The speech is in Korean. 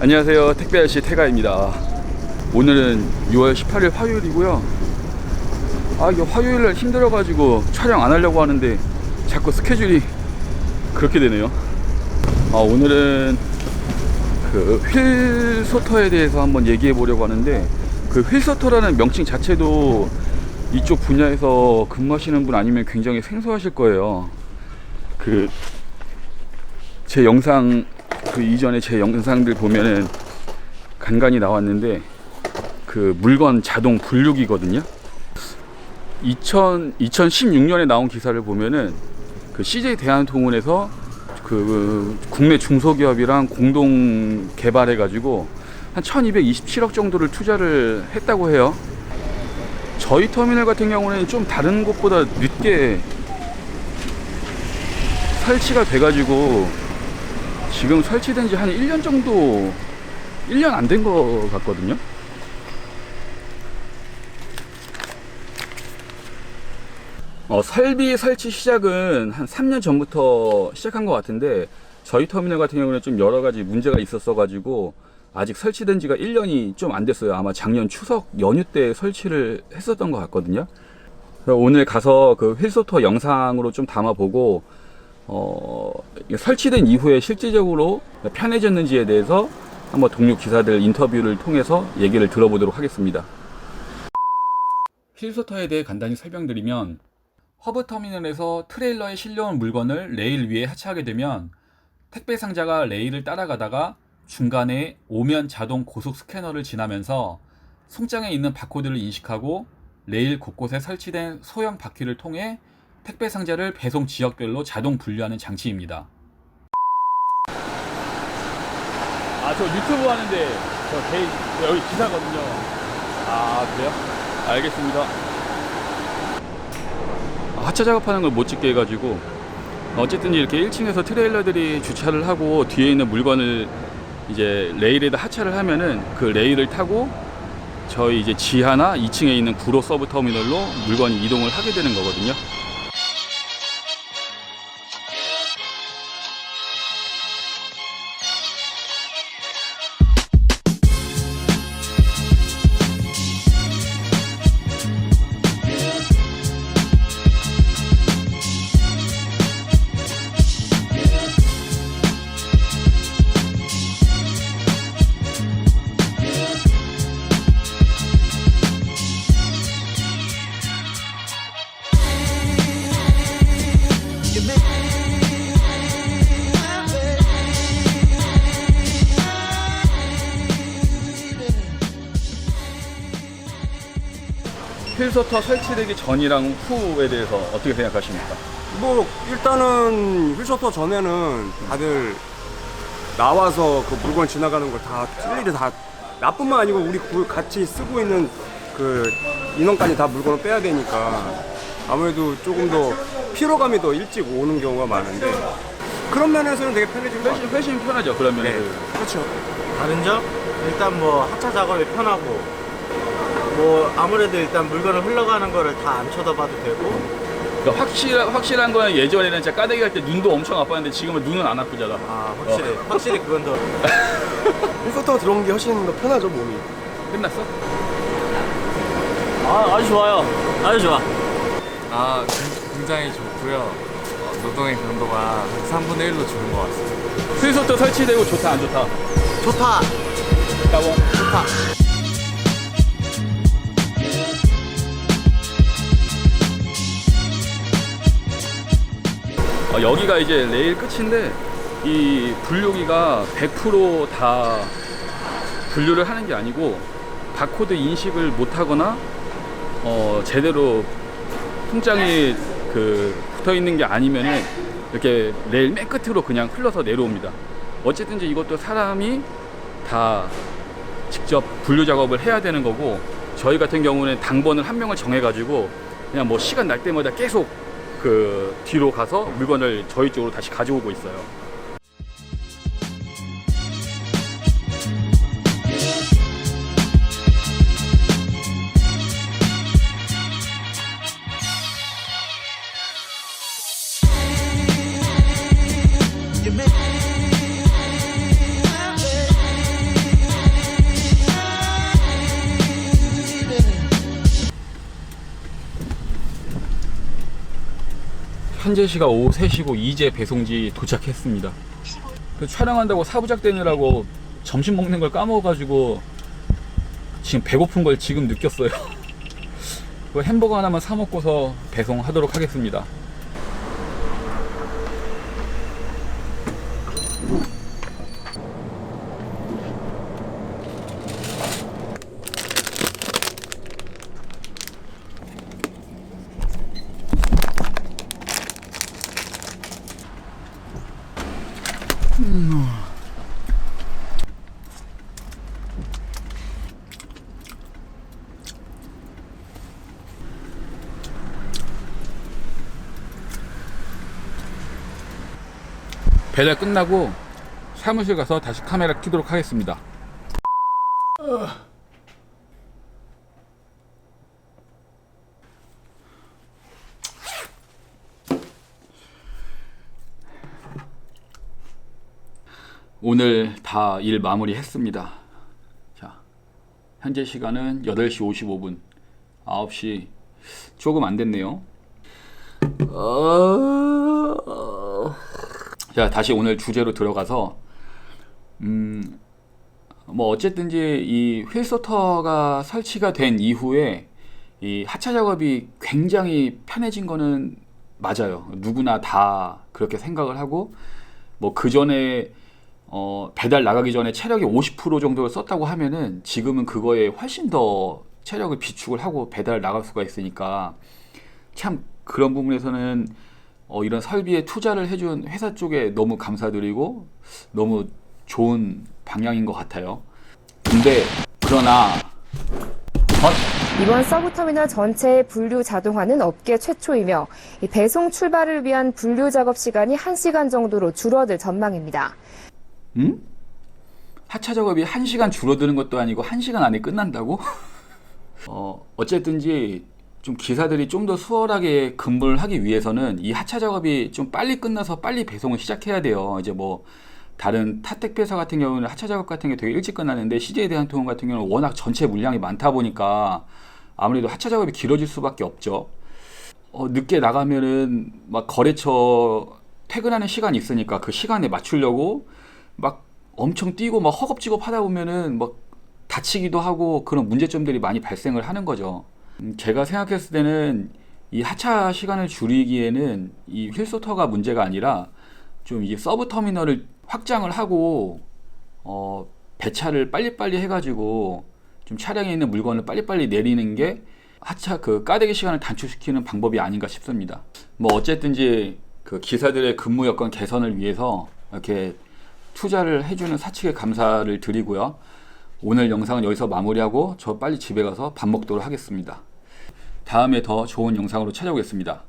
안녕하세요. 택배 아저씨 태가입니다. 오늘은 6월 18일 화요일이고요. 아 이게 화요일날 힘들어가지고 촬영 안 하려고 하는데 자꾸 스케줄이 그렇게 되네요. 아 오늘은 그 휠소터에 대해서 한번 얘기해 보려고 하는데 그 휠소터라는 명칭 자체도 이쪽 분야에서 근무하시는 분 아니면 굉장히 생소하실 거예요 그 제 영상 그 이전에 제 영상들 보면은 간간히 나왔는데 그 물건 자동 분류기거든요. 2000 2016년에 나온 기사를 보면은 그 CJ 대한통운에서 그 국내 중소기업이랑 공동 개발해 가지고 한 1227억 정도를 투자를 했다고 해요. 저희 터미널 같은 경우는 좀 다른 곳보다 늦게 설치가 돼 가지고 지금 설치된 지 한 1년 정도 1년 안 된 것 같거든요. 어, 설비 설치 시작은 한 3년 전부터 시작한 것 같은데 저희 터미널 같은 경우는 좀 여러 가지 문제가 있었어 가지고 아직 설치된 지가 1년이 좀 안 됐어요. 아마 작년 추석 연휴 때 설치를 했었던 것 같거든요. 오늘 가서 그 휠소터 영상으로 좀 담아보고 어, 설치된 이후에 실질적으로 편해졌는지에 대해서 한번 동료 기사들 인터뷰를 통해서 얘기를 들어보도록 하겠습니다. 휠소터에 대해 간단히 설명드리면 허브 터미널에서 트레일러에 실려온 물건을 레일 위에 하차하게 되면 택배 상자가 레일을 따라가다가 중간에 오면 자동 고속 스캐너를 지나면서 송장에 있는 바코드를 인식하고 레일 곳곳에 설치된 소형 바퀴를 통해 택배 상자를 배송 지역별로 자동 분류하는 장치입니다. 아, 저 유튜브 하는데 저 개인 여기 기사거든요. 아, 그래요? 알겠습니다. 아, 하차 작업하는 걸 못 찍게 해가지고 어쨌든 이렇게 1층에서 트레일러들이 주차를 하고 뒤에 있는 물건을 이제 레일에다 하차를 하면은 그 레일을 타고 저희 이제 지하나 2층에 있는 구로 서브 터미널로 물건이 이동을 하게 되는 거거든요. 휠소터 설치되기 전이랑 후에 대해서 어떻게 생각하십니까? 뭐 일단은 휠셔터 전에는 다들 나와서 그 물건 지나가는 걸 다 일일이 다 나뿐만 아니고 우리 구- 같이 쓰고 있는 그 인원까지 다 물건을 빼야 되니까 아무래도 조금 더 피로감이 더 일찍 오는 경우가 많은데 그런 면에서는 되게 편해진 것 훨씬, 같아요. 훨씬 편하죠 그러면 네, 그렇죠. 다른 점? 일단 뭐 하차 작업이 편하고 뭐 아무래도 일단 물건을 흘러가는 거를 다 안 쳐다봐도 되고 그러니까 확실, 확실한 거는 예전에는 진짜 까대기 할 때 눈도 엄청 아팠는데 지금은 눈은 안 아프잖아 아 확실히 확실히 그건 더 휠셔터 들어온 게 훨씬 더 편하죠 몸이. 끝났어? 아, 아주 좋아요 아주 좋아 아, 굉- 굉장히 좋고요. 어, 노동의 강도가 한 3분의 1로 줄은 것 같습니다. 휠소터 설치되고 좋다 안 좋다? 좋다 따봉 좋다 어, 여기가 이제 레일 끝인데 이 분류기가 100%다 분류를 하는 게 아니고 바코드 인식을 못하거나 어, 제대로 통장이 그 붙어 있는 게 아니면은 이렇게 레일 맨 끝으로 그냥 흘러서 내려옵니다. 어쨌든지 이것도 사람이 다 직접 분류 작업을 해야 되는 거고 저희 같은 경우는 당번을 한 명을 정해가지고 그냥 뭐 시간 날 때마다 계속 그 뒤로 가서 물건을 저희 쪽으로 다시 가져오고 있어요. 현재 시각 오후 3시고 이제 배송지 도착했습니다. 그 촬영한다고 사부작 되느라고 점심 먹는 걸 까먹어가지고 지금 배고픈 걸 지금 느꼈어요. 그 햄버거 하나만 사 먹고서 배송하도록 하겠습니다. 배달 끝나고 사무실 가서 다시 카메라 켜도록 하겠습니다. 오늘 다 일 마무리 했습니다. 자, 현재 시간은 8시 55분. 9시 조금 안 됐네요. 자, 다시 오늘 주제로 들어가서 음, 뭐 어쨌든지 이 휠소터가 설치가 된 이후에 이 하차 작업이 굉장히 편해진 거는 맞아요. 누구나 다 그렇게 생각을 하고 뭐 그 전에 어, 배달 나가기 전에 체력이 50% 정도를 썼다고 하면은 지금은 그거에 훨씬 더 체력을 비축을 하고 배달 나갈 수가 있으니까 참 그런 부분에서는 어, 이런 설비에 투자를 해준 회사 쪽에 너무 감사드리고 너무 좋은 방향인 것 같아요. 근데 그러나 이번 서브터미널 전체의 분류 자동화는 업계 최초이며 이 배송 출발을 위한 분류 작업 시간이 1시간 정도로 줄어들 전망입니다. 음? 하차 작업이 1시간 줄어드는 것도 아니고 1시간 안에 끝난다고? 어, 어쨌든지 좀 기사들이 좀 더 수월하게 근무를 하기 위해서는 이 하차 작업이 좀 빨리 끝나서 빨리 배송을 시작해야 돼요. 이제 뭐 다른 타 택배사 같은 경우는 하차 작업 같은 게 되게 일찍 끝나는데 CJ 대한통운 같은 경우는 워낙 전체 물량이 많다 보니까 아무래도 하차 작업이 길어질 수밖에 없죠. 어, 늦게 나가면은 막 거래처 퇴근하는 시간이 있으니까 그 시간에 맞추려고 막 엄청 뛰고 막 허겁지겁 하다 보면은 막 다치기도 하고 그런 문제점들이 많이 발생을 하는 거죠. 음, 제가 생각했을 때는 이 하차 시간을 줄이기에는 이 휠소터가 문제가 아니라 좀 이 서브 터미널을 확장을 하고 어, 배차를 빨리빨리 해가지고 좀 차량에 있는 물건을 빨리빨리 내리는 게 하차 그 까대기 시간을 단축시키는 방법이 아닌가 싶습니다. 뭐 어쨌든지 그 기사들의 근무 여건 개선을 위해서 이렇게 투자를 해주는 사측에 감사를 드리고요. 오늘 영상은 여기서 마무리하고 저 빨리 집에 가서 밥 먹도록 하겠습니다. 다음에 더 좋은 영상으로 찾아오겠습니다.